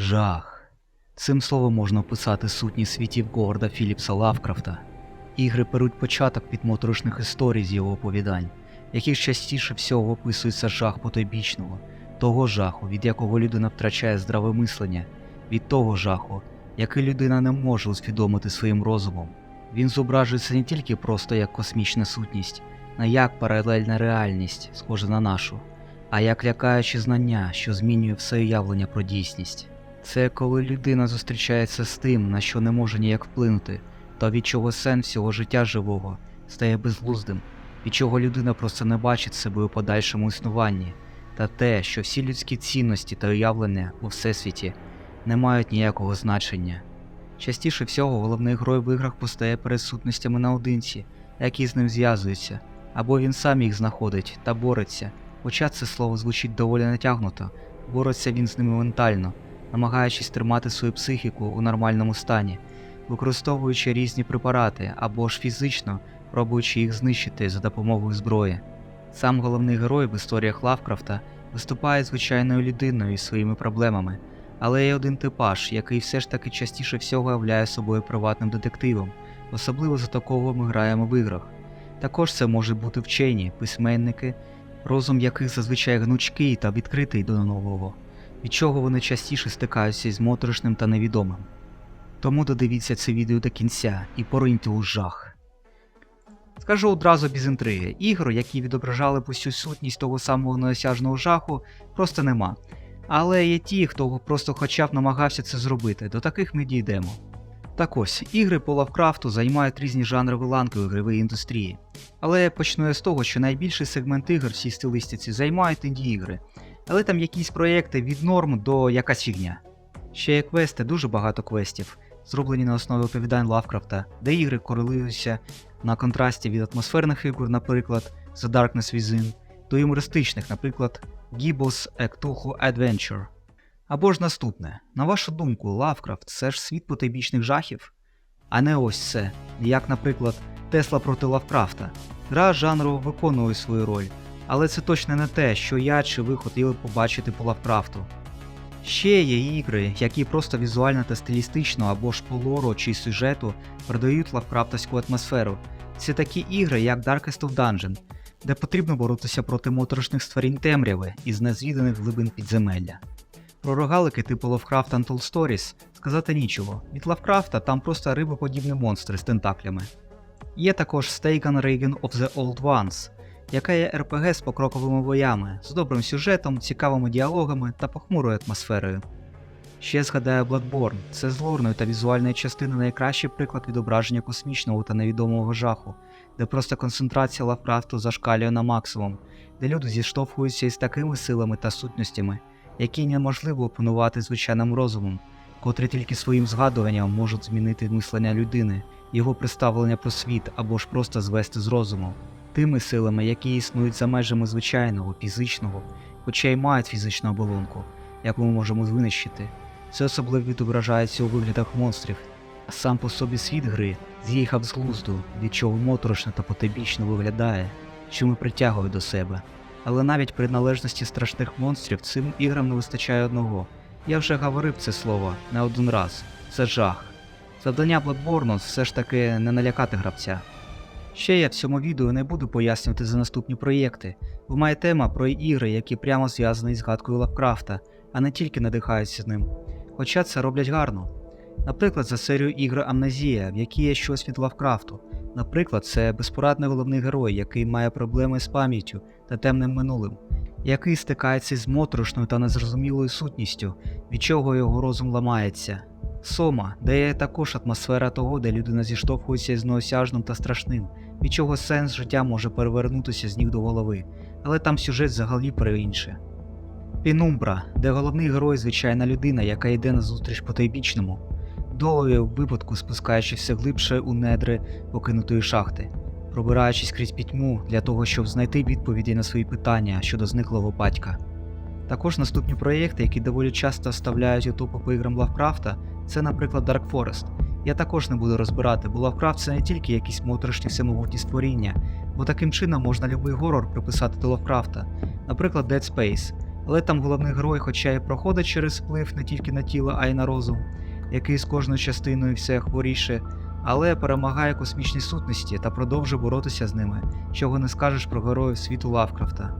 Жах. Цим словом можна описати сутність світів Говарда Філіпса Лавкрафта. Ігри беруть початок від моторошних історій з його оповідань, яких частіше всього описується жах потойбічного, того жаху, від якого людина втрачає здраве мислення, від того жаху, який людина не може усвідомити своїм розумом. Він зображується не тільки просто як космічна сутність, не як паралельна реальність, схожа на нашу, а як лякаюче знання, що змінює все уявлення про дійсність. Це коли людина зустрічається з тим, на що не може ніяк вплинути, та від чого сенс всього життя живого стає безглуздим, від чого людина просто не бачить себе у подальшому існуванні, та те, що всі людські цінності та уявлення у всесвіті не мають ніякого значення. Частіше всього головний герой в іграх постає перед сутностями наодинці, які з ним зв'язуються, або він сам їх знаходить та бореться, хоча це слово звучить доволі натягнуто, бореться він з ними ментально, намагаючись тримати свою психіку у нормальному стані, використовуючи різні препарати або ж фізично пробуючи їх знищити за допомогою зброї. Сам головний герой в історіях Лавкрафта виступає звичайною людиною із своїми проблемами, але є один типаж, який все ж таки частіше всього являє собою приватним детективом, особливо за такого ми граємо в іграх. Також це можуть бути вчені, письменники, розум яких зазвичай гнучкий та відкритий до нового, від чого вони частіше стикаються з моторошним та невідомим. Тому додивіться це відео до кінця і пориньте у жах. Скажу одразу без інтриги, ігор, які відображали б усю сутність того самого неосяжного жаху, просто нема. Але є ті, хто просто хоча б намагався це зробити, до таких ми дійдемо. Так ось, ігри по Лавкрафту займають різні жанрові ланки у ігровій індустрії. Але почну я з того, що найбільший сегмент ігор в цій стилистиці займають інді-ігри. Але там якісь проєкти від норм до якась фігня. Ще є квести, дуже багато квестів, зроблені на основі оповідань Лавкрафта, де ігри корелюються на контрасті від атмосферних ігор, наприклад, The Darkness Within, до юмористичних, наприклад, Gibbous A Cthulhu Adventure. Або ж наступне, на вашу думку, Лавкрафт це ж світ потайбічних жахів? А не ось це, як, наприклад, Тесла проти Лавкрафта. Гра жанру виконує свою роль, але це точно не те, що я чи ви хотіли побачити по Лавкрафту. Ще є ігри, які просто візуально та стилістично або ж по лору чи сюжету передають лавкрафтовську атмосферу. Це такі ігри, як Darkest of Dungeon, де потрібно боротися проти моторошних створінь темряви із незвіданих глибин підземелля. Про рогалики типу Lovecraft Untold Stories сказати нічого. Від Лавкрафта там просто рибоподібні монстри з тентаклями. Є також Steigen Reign of the Old Ones, яка є РПГ з покроковими боями, з добрим сюжетом, цікавими діалогами та похмурою атмосферою. Ще згадаю Bloodborne, це з лорної та візуальної частини найкращий приклад відображення космічного та невідомого жаху, де просто концентрація Лавкрафту зашкалює на максимум, де люди зіштовхуються із такими силами та сутностями, які неможливо опанувати звичайним розумом, котрі тільки своїм згадуванням можуть змінити мислення людини, його представлення про світ або ж просто звести з розуму тими силами, які існують за межами звичайного, фізичного, хоча й мають фізичну оболонку, яку ми можемо винищити. Це особливо відображається у виглядах монстрів, а сам по собі світ гри з'їхав з глузду, від чого моторошно та потебічно виглядає, що ми притягує до себе. Але навіть при належності страшних монстрів цим іграм не вистачає одного. Я вже говорив це слово не один раз. Це жах. Завдання Bloodborne все ж таки не налякати гравця. Ще я в цьому відео не буду пояснювати за наступні проєкти, бо моя тема про ігри, які прямо зв'язані з гадкою Лавкрафта, а не тільки надихаються ним. Хоча це роблять гарно. Наприклад, за серію ігри Амнезія, в якій є щось від Лавкрафту. Наприклад, це безпорадний головний герой, який має проблеми з пам'яттю та темним минулим, який стикається з моторошною та незрозумілою сутністю, від чого його розум ламається. Сома, де є також атмосфера того, де людина зіштовхується з неосяжним та страшним, від чого сенс життя може перевернутися з ніг до голови, але там сюжет взагалі про інше. Пінумбра, де головний герой звичайна людина, яка йде на зустріч потайбічному, долею в випадку спускаючись глибше у недри покинутої шахти, пробираючись крізь пітьму для того, щоб знайти відповіді на свої питання щодо зниклого батька. Також наступні проєкти, які доволі часто вставляють у топи по іграм Лавкрафта, це, наприклад, Dark Forest. Я також не буду розбирати, бо Лавкрафт це не тільки якісь моторошні всемогутні створіння, бо таким чином можна любий горор приписати до Лавкрафта, наприклад, Dead Space, Але там головний герой, хоча й проходить через вплив не тільки на тіло, а й на розум, який з кожною частиною все хворіше, але перемагає космічні сутності та продовжує боротися з ними, чого не скажеш про героїв світу Лавкрафта.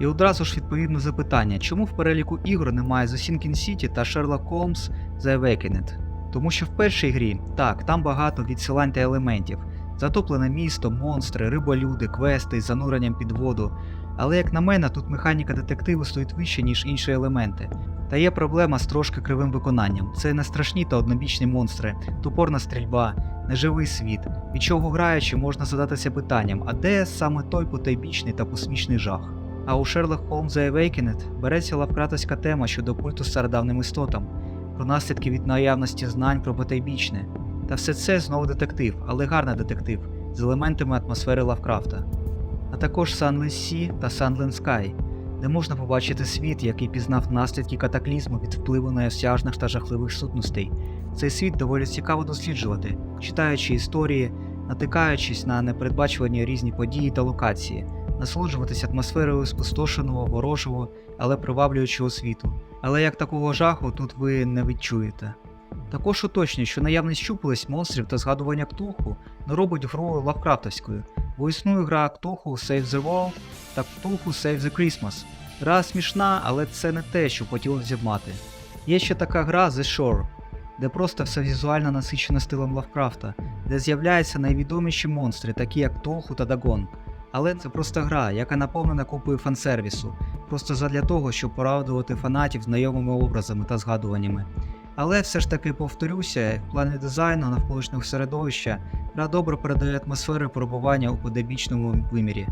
І одразу ж відповідно запитання, чому в переліку ігор немає The Sinking City та Sherlock Holmes The Awakened? Тому що в першій грі, так, там багато відсилань та елементів, затоплене місто, монстри, риболюди, квести з зануренням під воду. Але як на мене, тут механіка детективу стоїть вище, ніж інші елементи. Та є проблема з трошки кривим виконанням. Це не страшні та однобічні монстри, тупорна стрільба, неживий світ, від чого граючи, можна задатися питанням, а де саме той потайбічний та космічний жах? А у Sherlock Holmes The Awakened береться лавкратовська тема щодо культу стародавним істотам, про наслідки від наявності знань про потайбічне. Та все це знову детектив, але гарний детектив, з елементами атмосфери Лавкрафта. А також Sunless Sea та Sunland Sky, де можна побачити світ, який пізнав наслідки катаклізму від впливу неосяжних та жахливих сутностей. Цей світ доволі цікаво досліджувати, читаючи історії, натикаючись на непередбачувані різні події та локації, насолоджуватись атмосферою спустошеного, ворожого, але приваблюючого світу. Але як такого жаху тут ви не відчуєте. Також уточнюю, що наявність щупалець монстрів та згадування ктулху не робить гру лавкрафтовською, бо існує гра Ктулху Save the World та Ктулху Save the Christmas. Гра смішна, але це не те, що хотілося б мати. Є ще така гра The Shore, де просто все візуально насичено стилем Лавкрафта, де з'являються найвідоміші монстри, такі як Ктулху та Дагон. Але це просто гра, яка наповнена купою фансервісу, просто задля того, щоб порадувати фанатів знайомими образами та згадуваннями. Але все ж таки повторюся, в плані дизайну навколишнього середовища гра добре передає атмосферу перебування у подебічному вимірі.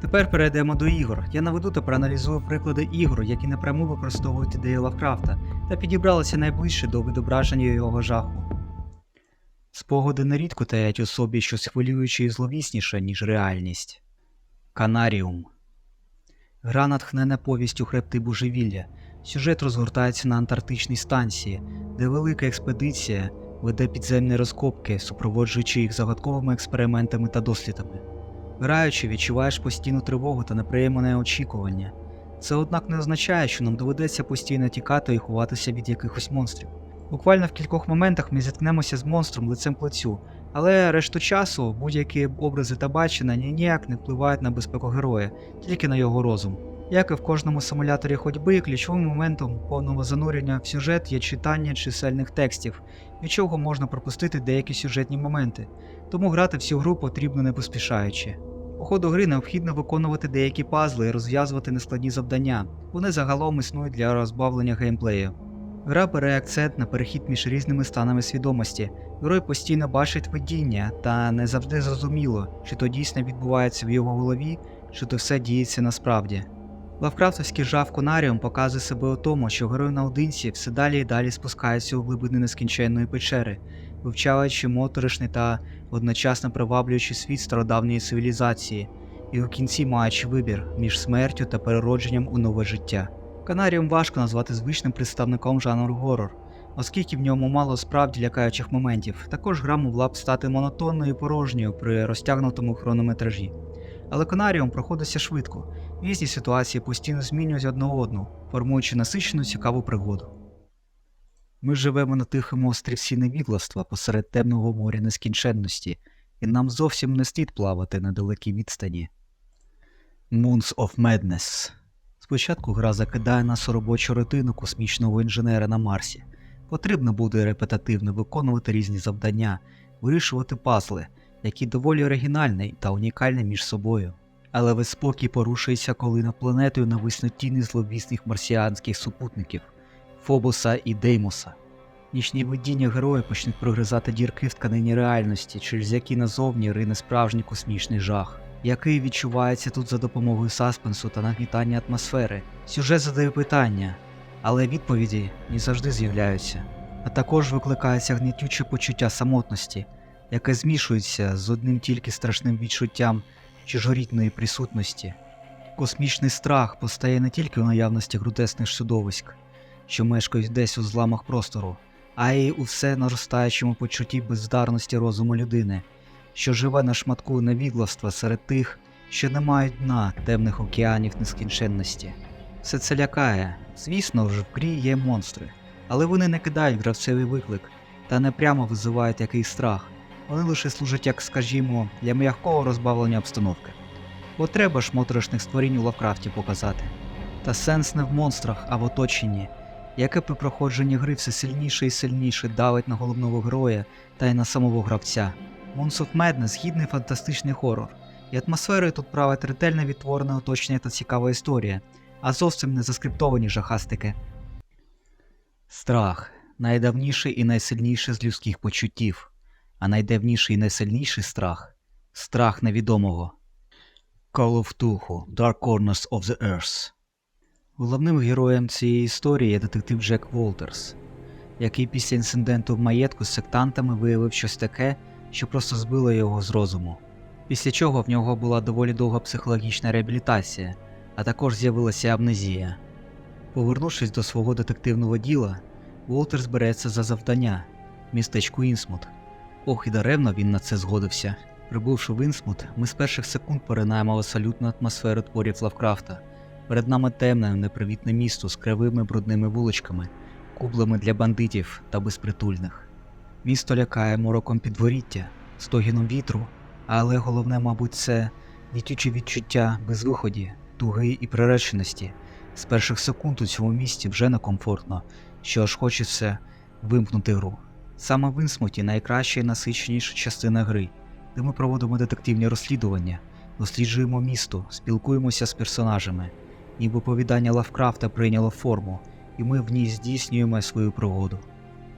Тепер перейдемо до ігор. Я наведу та проаналізую приклади ігор, які напряму використовують ідеї Лавкрафта та підібралися найближче до відображення його жаху. Спогади нерідко таять у собі щось хвилююче і зловісніше, ніж реальність. Канаріум. Гра натхнена повістю хребти божевілля. Сюжет розгортається на антарктичній станції, де велика експедиція веде підземні розкопки, супроводжуючи їх загадковими експериментами та дослідами. Граючи, відчуваєш постійну тривогу та неприємне очікування. Це, однак, не означає, що нам доведеться постійно тікати і ховатися від якихось монстрів. Буквально в кількох моментах ми зіткнемося з монстром лицем к лицю, але решту часу будь-які образи та бачення ніяк не впливають на безпеку героя, тільки на його розум. Як і в кожному симуляторі ходьби, ключовим моментом повного занурення в сюжет є читання чисельних текстів, від чого можна пропустити деякі сюжетні моменти, тому грати всю гру потрібно не поспішаючи. По ходу гри необхідно виконувати деякі пазли і розв'язувати нескладні завдання, вони загалом існують для розбавлення геймплею. Гра бере акцент на перехід між різними станами свідомості. Герой постійно бачить видіння, та не завжди зрозуміло, чи то дійсно відбувається в його голові, чи то все діється насправді. Лавкрафтовський жах Конаріум показує себе у тому, що герой наодинці все далі і далі спускається у глибини нескінченної печери, вивчаючи моторошний та одночасно приваблюючи світ стародавньої цивілізації, і у кінці маючи вибір між смертю та переродженням у нове життя. Канаріум важко назвати звичним представником жанру горор, оскільки в ньому мало справді лякаючих моментів. Також гра могла б стати монотонною і порожньою при розтягнутому хронометражі. Але Канаріум проходиться швидко, різні ситуації постійно змінюють одну одну, формуючи насичену цікаву пригоду. Ми живемо на тихому острівці невігластва посеред темного моря нескінченності, і нам зовсім не слід плавати на далекій відстані. Moons of Madness Спочатку гра закидає нас у робочу ретину космічного інженера на Марсі. Потрібно буде репетативно виконувати різні завдання, вирішувати пазли, які доволі оригінальні та унікальні між собою. Але весь спокій порушується, коли над планетою нависнуть тіни зловісних марсіанських супутників Фобоса і Деймоса. Нічні видіння героя почнуть прогризати дірки в тканині реальності, через які назовні рине справжній космічний жах, який відчувається тут за допомогою саспенсу та нагнітання атмосфери. Сюжет задає питання, але відповіді не завжди з'являються. А також викликається гнітюче почуття самотності, яке змішується з одним тільки страшним відчуттям чужорідної присутності. Космічний страх постає не тільки у наявності грутесних чудовиськ, що мешкають десь у зламах простору, а й у все наростаючому почутті бездарності розуму людини, що живе на шматку невігластва серед тих, що не мають дна темних океанів нескінченності. Все це лякає. Звісно ж, в грі є монстри, але вони не кидають гравцевий виклик та не прямо визивають якийсь страх. Вони лише служать, як скажімо, для м'якого розбавлення обстановки. Бо треба ж моторошних створінь у Лавкрафті показати. Та сенс не в монстрах, а в оточенні, яке при проходженні гри все сильніше і сильніше давить на головного героя та й на самого гравця. Of Madness – гідний фантастичний хорор, і атмосферою тут править ретельно відтворене оточення та цікава історія, а зовсім не заскриптовані жахастики. Страх найдавніший і найсильніший з людських почуттів, а найдавніший і найсильніший страх страх невідомого. Call of Cthulhu – Dark Corners of the Earth Головним героєм цієї історії є детектив Джек Волтерс, який після інциденту в маєтку з сектантами виявив щось таке, що просто збило його з розуму. Після чого в нього була доволі довга психологічна реабілітація, а також з'явилася амнезія. Повернувшись до свого детективного діла, Волтерс береться за завдання містечку Інсмут. Ох і даремно він на це згодився. Прибувши в Інсмут, ми з перших секунд поринаємо в абсолютну атмосферу творів Лавкрафта. Перед нами темне, непривітне місто з кривими брудними вуличками, кублами для бандитів та безпритульних. Місто лякає мороком підворіття, стогіном вітру, але головне, мабуть, це літюче відчуття безвиході, туги і приреченості. З перших секунд у цьому місті вже некомфортно, що аж хочеться вимкнути гру. Саме в Інсмуті найкраща і насиченіша частина гри, де ми проводимо детективні розслідування, досліджуємо місто, спілкуємося з персонажами, ніби оповідання Лавкрафта прийняло форму, і ми в ній здійснюємо свою пригоду.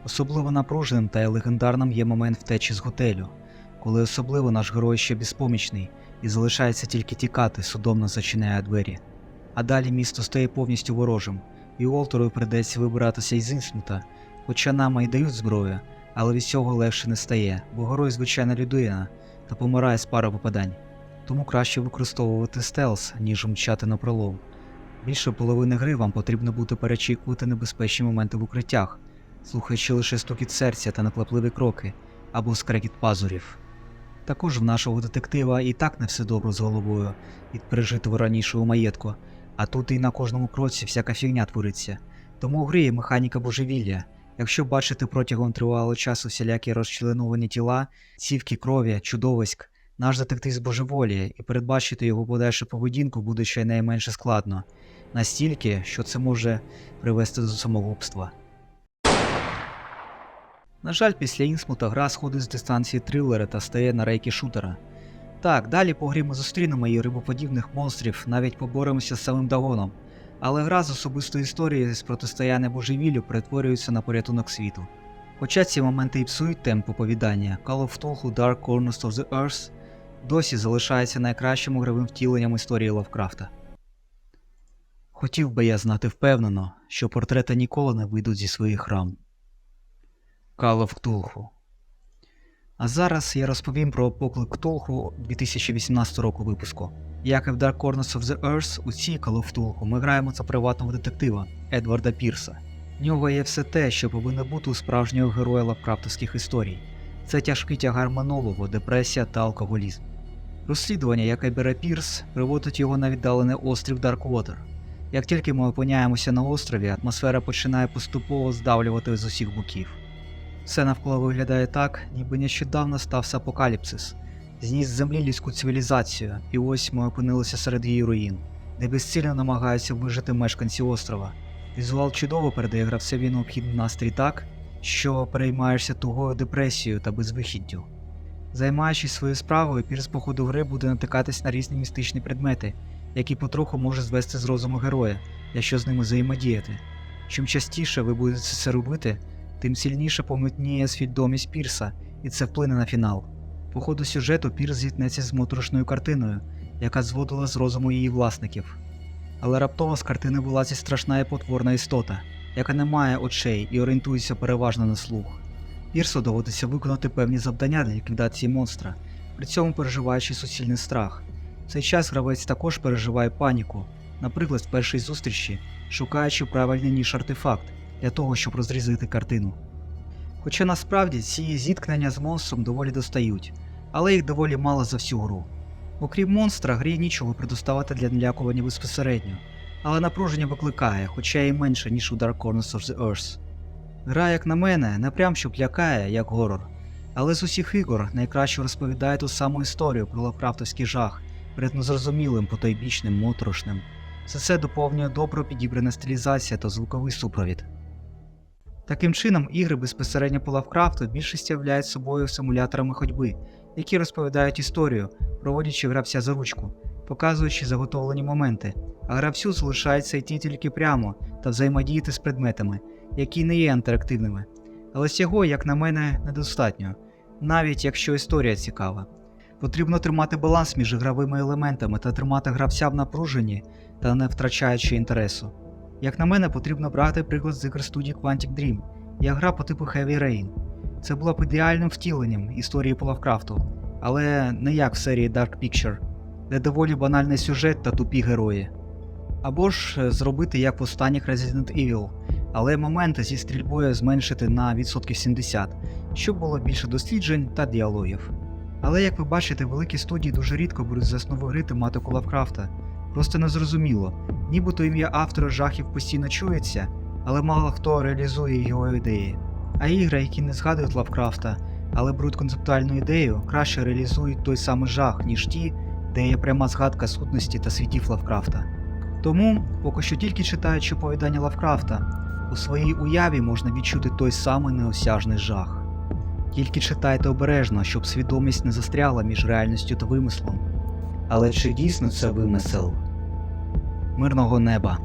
Особливо напруженим та легендарним є момент втечі з готелю, коли особливо наш герой ще безпомічний і залишається тільки тікати, судомно зачиняє двері. А далі місто стає повністю ворожим, і Уолтеру придеться вибиратися із Інсмута, хоча нам і дають зброю, але від цього легше не стає, бо герой звичайна людина та помирає з пари попадань. Тому краще використовувати стелс, ніж мчати на пролом. Більше половини гри вам потрібно буде перечікувати небезпечні моменти в укриттях, слухаючи лише стукіт серця та наквапливі кроки або скрекіт пазурів. Також в нашого детектива і так не все добре з головою від пережитого раніше у маєтку, а тут і на кожному кроці всяка фігня твориться. Тому в грі є механіка божевілля. Якщо бачити протягом тривалого часу всілякі розчленовані тіла, цівки крові, чудовиськ, наш детектив збожеволіє, і передбачити його подальшу поведінку буде ще найменше складно, настільки, що це може привести до самогубства. На жаль, після Інсмута гра сходить з дистанції трилера та стає на рейки шутера. Так, далі по грі ми зустрінемо і рибоподібних монстрів, навіть поборемося з самим Дагоном, але гра з особистої історії з протистояння божевіллю перетворюється на порятунок світу. Хоча ці моменти і псують темп оповідання, Call of Cthulhu Dark Corners of the Earth досі залишається найкращим гравим втіленням історії Лавкрафта. Хотів би я знати впевнено, що портрети ніколи не вийдуть зі своїх рам. Call of Cthulhu А зараз я розповім про поклик Ктулху 2018 року випуску. Як і в Dark Corners of the Earth, у цій Call of Cthulhu ми граємо за приватного детектива Едварда Пірса. В нього є все те, що повинно бути у справжнього героя лавкрафтовських історій. Це тяжкий тягар минулого, депресія та алкоголізм. Розслідування, яке бере Пірс, приводить його на віддалений острів Дарквотер. Як тільки ми опиняємося на острові, атмосфера починає поступово здавлювати з усіх боків. Все навколо виглядає так, ніби нещодавно стався апокаліпсис, зніс землі людську цивілізацію, і ось ми опинилися серед її руїн, де безцільно намагаються вижити мешканці острова. Візуал чудово передає гравцеві необхідний настрій так, що переймаєшся тугою депресією та безвихіддю. Займаючись своєю справою, пірс по ходу гри буде натикатись на різні містичні предмети, які потроху може звести з розуму героя, якщо з ними взаємодіяти. Чим частіше ви будете це робити, тим сильніше помітніє свідомість Пірса, і це вплине на фінал. По ходу сюжету Пірс зіткнеться з моторошною картиною, яка зводила з розуму її власників. Але раптово з картини вилазить страшна і потворна істота, яка не має очей і орієнтується переважно на слух. Пірсу доводиться виконати певні завдання для ліквідації монстра, при цьому переживаючи суцільний страх. В цей час гравець також переживає паніку, наприклад, в першій зустрічі, шукаючи правильний ніж артефакт для того, щоб розрізати картину. Хоча насправді ці зіткнення з монстром доволі достають, але їх доволі мало за всю гру. Окрім монстра, грі нічого предоставити для налякування безпосередньо. але напруження викликає, хоча і менше, ніж у Dark Corners of the Earth. Гра, як на мене, не прям що лякає, як горор. Але з усіх ігор найкраще розповідає ту саму історію про лавкрафтовський жах, перед незрозумілим потойбічним моторошним. Все це доповнює добро підібрана стилізація та звуковий супровід. Таким чином, ігри безпосередньо по Лавкрафту більшість являють собою симуляторами ходьби, які розповідають історію, проводячи гравця за ручку, показуючи заготовлені моменти, а гравцю залишається йти тільки прямо та взаємодіяти з предметами, які не є інтерактивними. Але цього, як на мене, недостатньо, навіть якщо історія цікава. Потрібно тримати баланс між ігровими елементами та тримати гравця в напруженні та не втрачаючи інтересу. Як на мене, потрібно брати приклад з ігор студії Quantic Dream, як гра по типу Heavy Rain. Це було б ідеальним втіленням історії по Лавкрафту, але не як в серії Dark Picture, де доволі банальний сюжет та тупі герої. Або ж е, зробити як в останніх Resident Evil, але моменти зі стрільбою зменшити на відсотків 70, щоб було більше досліджень та діалогів. Але як ви бачите, великі студії дуже рідко беруть за основу гри тематику Лавкрафта. Просто незрозуміло, нібито ім'я автора жахів постійно чується, але мало хто реалізує його ідеї. А ігри, які не згадують Лавкрафта, але беруть концептуальну ідею, краще реалізують той самий жах, ніж ті, де є пряма згадка сутності та світів Лавкрафта. Тому, поки що тільки читаючи оповідання Лавкрафта, у своїй уяві можна відчути той самий неосяжний жах. Тільки читайте обережно, щоб свідомість не застряла між реальністю та вимислом. Але чи дійсно це вимисел? Мирного неба.